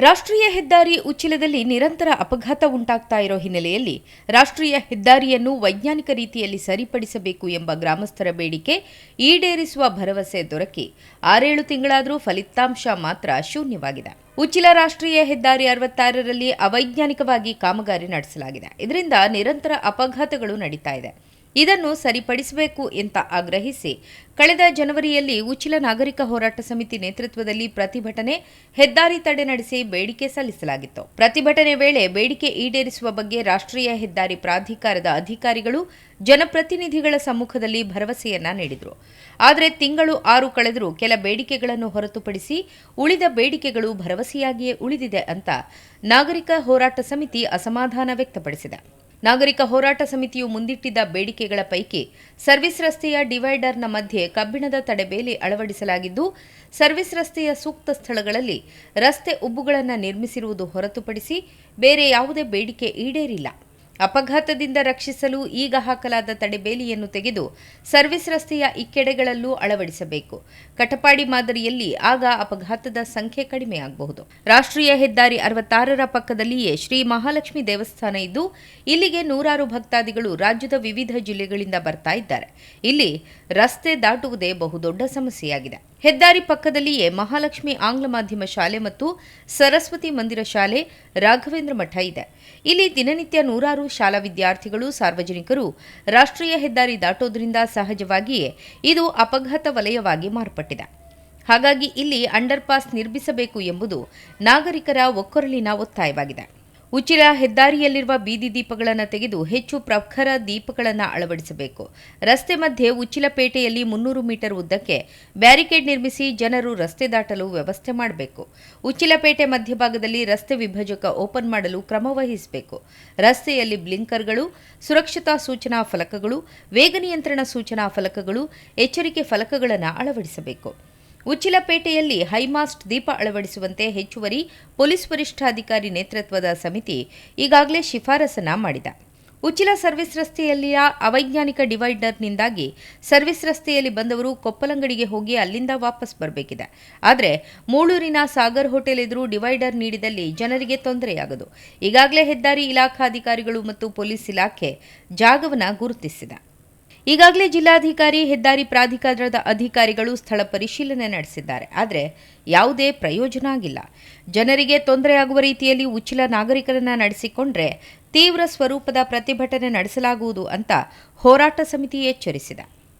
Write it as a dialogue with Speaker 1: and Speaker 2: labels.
Speaker 1: ರಾಷ್ಟ್ರೀಯ ಹೆದ್ದಾರಿ ಉಚ್ಚಿಲದಲ್ಲಿ ನಿರಂತರ ಅಪಘಾತ ಉಂಟಾಗ್ತಾ ಇರೋ ಹಿನ್ನೆಲೆಯಲ್ಲಿ ರಾಷ್ಟ್ರೀಯ ಹೆದ್ದಾರಿಯನ್ನು ವೈಜ್ಞಾನಿಕ ರೀತಿಯಲ್ಲಿ ಸರಿಪಡಿಸಬೇಕು ಎಂಬ ಗ್ರಾಮಸ್ಥರ ಬೇಡಿಕೆ ಈಡೇರಿಸುವ ಭರವಸೆ ದೊರಕಿ ಆರೇಳು ತಿಂಗಳಾದರೂ ಫಲಿತಾಂಶ ಮಾತ್ರ ಶೂನ್ಯವಾಗಿದೆ. ಉಚ್ಚಿಲ ರಾಷ್ಟ್ರೀಯ ಹೆದ್ದಾರಿ ಅರವತ್ತಾರರಲ್ಲಿ ಅವೈಜ್ಞಾನಿಕವಾಗಿ ಕಾಮಗಾರಿ ನಡೆಸಲಾಗಿದೆ. ಇದರಿಂದ ನಿರಂತರ ಅಪಘಾತಗಳು ನಡೀತಾ ಇದೆ. ಇದನ್ನು ಸರಿಪಡಿಸಬೇಕು ಅಂತ ಆಗ್ರಹಿಸಿ, ಕಳೆದ ಜನವರಿಯಲ್ಲಿ ಉಚ್ಚಿಲ ನಾಗರಿಕ ಹೋರಾಟ ಸಮಿತಿ ನೇತೃತ್ವದಲ್ಲಿ ಪ್ರತಿಭಟನೆ, ಹೆದ್ದಾರಿ ತಡೆ ನಡೆಸಿ ಬೇಡಿಕೆ ಸಲ್ಲಿಸಲಾಗಿತ್ತು. ಪ್ರತಿಭಟನೆ ವೇಳೆ ಬೇಡಿಕೆ ಈಡೇರಿಸುವ ಬಗ್ಗೆ ರಾಷ್ಟ್ರೀಯ ಹೆದ್ದಾರಿ ಪ್ರಾಧಿಕಾರದ ಅಧಿಕಾರಿಗಳು ಜನಪ್ರತಿನಿಧಿಗಳ ಸಮ್ಮುಖದಲ್ಲಿ ಭರವಸೆಯನ್ನ ನೀಡಿದರು. ಆದರೆ ತಿಂಗಳು ಆರು ಕಳೆದರೂ ಕೆಲ ಬೇಡಿಕೆಗಳನ್ನು ಹೊರತುಪಡಿಸಿ ಉಳಿದ ಬೇಡಿಕೆಗಳು ಭರವಸೆಯಾಗಿಯೇ ಉಳಿದಿದೆ ಅಂತ ನಾಗರಿಕ ಹೋರಾಟ ಸಮಿತಿ ಅಸಮಾಧಾನ ವ್ಯಕ್ತಪಡಿಸಿದೆ. ನಾಗರಿಕ ಹೋರಾಟ ಸಮಿತಿಯು ಮುಂದಿಟ್ಟಿದ್ದ ಬೇಡಿಕೆಗಳ ಪೈಕಿ ಸರ್ವಿಸ್ ರಸ್ತೆಯ ಡಿವೈಡರ್ನ ಮಧ್ಯೆ ಕಬ್ಬಿಣದ ತಡೆಬೇಲಿ ಅಳವಡಿಸಲಾಗಿದ್ದು, ಸರ್ವಿಸ್ ರಸ್ತೆಯ ಸೂಕ್ತ ಸ್ಥಳಗಳಲ್ಲಿ ರಸ್ತೆ ಉಬ್ಬುಗಳನ್ನು ನಿರ್ಮಿಸಿರುವುದು ಹೊರತುಪಡಿಸಿ ಬೇರೆ ಯಾವುದೇ ಬೇಡಿಕೆ ಈಡೇರಿಲ್ಲ. ಅಪಘಾತದಿಂದ ರಕ್ಷಿಸಲು ಈಗ ಹಾಕಲಾದ ತಡೆಬೇಲಿಯನ್ನು ತೆಗೆದು ಸರ್ವಿಸ್ ರಸ್ತೆಯ ಇಕ್ಕೆಡೆಗಳಲ್ಲೂ ಅಳವಡಿಸಬೇಕು. ಕಟಪಾಡಿ ಮಾದರಿಯಲ್ಲಿ ಆಗ ಅಪಘಾತದ ಸಂಖ್ಯೆ ಕಡಿಮೆಯಾಗಬಹುದು. ರಾಷ್ಟ್ರೀಯ ಹೆದ್ದಾರಿ ಅರವತ್ತಾರರ ಪಕ್ಕದಲ್ಲಿಯೇ ಶ್ರೀ ಮಹಾಲಕ್ಷ್ಮಿ ದೇವಸ್ಥಾನ ಇದ್ದು, ಇಲ್ಲಿಗೆ ನೂರಾರು ಭಕ್ತಾದಿಗಳು ರಾಜ್ಯದ ವಿವಿಧ ಜಿಲ್ಲೆಗಳಿಂದ ಬರ್ತಾ ಇದ್ದಾರೆ. ಇಲ್ಲಿ ರಸ್ತೆ ದಾಟುವುದೇ ಬಹುದೊಡ್ಡ ಸಮಸ್ಯೆಯಾಗಿದೆ. ಹೆದ್ದಾರಿ ಪಕ್ಕದಲ್ಲಿಯೇ ಮಹಾಲಕ್ಷ್ಮಿ ಆಂಗ್ಲ ಮಾಧ್ಯಮ ಶಾಲೆ ಮತ್ತು ಸರಸ್ವತಿ ಮಂದಿರ ಶಾಲೆ ರಾಘವೇಂದ್ರ ಮಠ ಇದೆ. ಇಲ್ಲಿ ದಿನನಿತ್ಯ ನೂರಾರು ಶಾಲಾ ವಿದ್ಯಾರ್ಥಿಗಳು, ಸಾರ್ವಜನಿಕರು ರಾಷ್ಟ್ರೀಯ ಹೆದ್ದಾರಿ ದಾಟೋದ್ರಿಂದ ಸಹಜವಾಗಿಯೇ ಇದು ಅಪಘಾತ ವಲಯವಾಗಿ ಮಾರ್ಪಟ್ಟಿದೆ. ಹಾಗಾಗಿ ಇಲ್ಲಿ ಅಂಡರ್ಪಾಸ್ ನಿರ್ಮಿಸಬೇಕು ಎಂಬುದು ನಾಗರಿಕರ ಒಕ್ಕೊರಲಿನ ಒತ್ತಾಯವಾಗಿದೆ. ಉಚಿರ ಹೆದ್ದಾರಿಯಲ್ಲಿರುವ ಬೀದಿ ದೀಪಗಳನ್ನು ತೆಗೆದು ಹೆಚ್ಚು ಪ್ರಖರ ದೀಪಗಳನ್ನು ಅಳವಡಿಸಬೇಕು. ರಸ್ತೆ ಮಧ್ಯೆ ಉಚ್ಚಿಲಪೇಟೆಯಲ್ಲಿ ಮುನ್ನೂರು ಮೀಟರ್ ಉದ್ದಕ್ಕೆ ಬ್ಯಾರಿಕೇಡ್ ನಿರ್ಮಿಸಿ ಜನರು ರಸ್ತೆ ದಾಟಲು ವ್ಯವಸ್ಥೆ ಮಾಡಬೇಕು. ಉಚ್ಚಿಲಪೇಟೆ ಮಧ್ಯಭಾಗದಲ್ಲಿ ರಸ್ತೆ ವಿಭಜಕ ಓಪನ್ ಮಾಡಲು ಕ್ರಮ ವಹಿಸಬೇಕು. ರಸ್ತೆಯಲ್ಲಿ ಬ್ಲಿಂಕರ್ಗಳು, ಸುರಕ್ಷತಾ ಸೂಚನಾ ಫಲಕಗಳು, ವೇಗ ನಿಯಂತ್ರಣ ಸೂಚನಾ ಫಲಕಗಳು, ಎಚ್ಚರಿಕೆ ಫಲಕಗಳನ್ನು ಅಳವಡಿಸಬೇಕು. ಉಚ್ಚಿಲಪೇಟೆಯಲ್ಲಿ ಹೈಮಾಸ್ಟ್ ದೀಪ ಅಳವಡಿಸುವಂತೆ ಹೆಚ್ಚುವರಿ ಪೊಲೀಸ್ ವರಿಷ್ಠಾಧಿಕಾರಿ ನೇತೃತ್ವದ ಸಮಿತಿ ಈಗಾಗಲೇ ಶಿಫಾರಸನ್ನ ಮಾಡಿದೆ. ಉಚ್ಚಿಲ ಸರ್ವಿಸ್ ರಸ್ತೆಯಲ್ಲಿಯ ಅವೈಜ್ಞಾನಿಕ ಡಿವೈಡರ್ನಿಂದಾಗಿ ಸರ್ವಿಸ್ ರಸ್ತೆಯಲ್ಲಿ ಬಂದವರು ಕೊಪ್ಪಲಂಗಡಿಗೆ ಹೋಗಿ ಅಲ್ಲಿಂದ ವಾಪಸ್ ಬರಬೇಕಿದೆ. ಆದರೆ ಮೂಳೂರಿನ ಸಾಗರ್ ಹೋಟೆಲ್ ಎದುರು ಡಿವೈಡರ್ ನೀಡಿದಲ್ಲಿ ಜನರಿಗೆ ತೊಂದರೆಯಾಗದು. ಈಗಾಗಲೇ ಹೆದ್ದಾರಿ ಇಲಾಖಾಧಿಕಾರಿಗಳು ಮತ್ತು ಪೊಲೀಸ್ ಇಲಾಖೆ ಜಾಗವನ್ನು ಗುರುತಿಸಿದೆ. ಈಗಾಗಲೇ ಜಿಲ್ಲಾಧಿಕಾರಿ, ಹೆದ್ದಾರಿ ಪ್ರಾಧಿಕಾರದ ಅಧಿಕಾರಿಗಳು ಸ್ಥಳ ಪರಿಶೀಲನೆ ನಡೆಸಿದ್ದಾರೆ. ಆದರೆ ಯಾವುದೇ ಪ್ರಯೋಜನ ಆಗಿಲ್ಲ. ಜನರಿಗೆ ತೊಂದರೆಯಾಗುವ ರೀತಿಯಲ್ಲಿ ಉಚ್ಚಿಲ ನಾಗರಿಕರನ್ನ ನಡೆಸಿಕೊಂಡ್ರೆ ತೀವ್ರ ಸ್ವರೂಪದ ಪ್ರತಿಭಟನೆ ನಡೆಸಲಾಗುವುದು ಅಂತ ಹೋರಾಟ ಸಮಿತಿ ಎಚ್ಚರಿಸಿದೆ.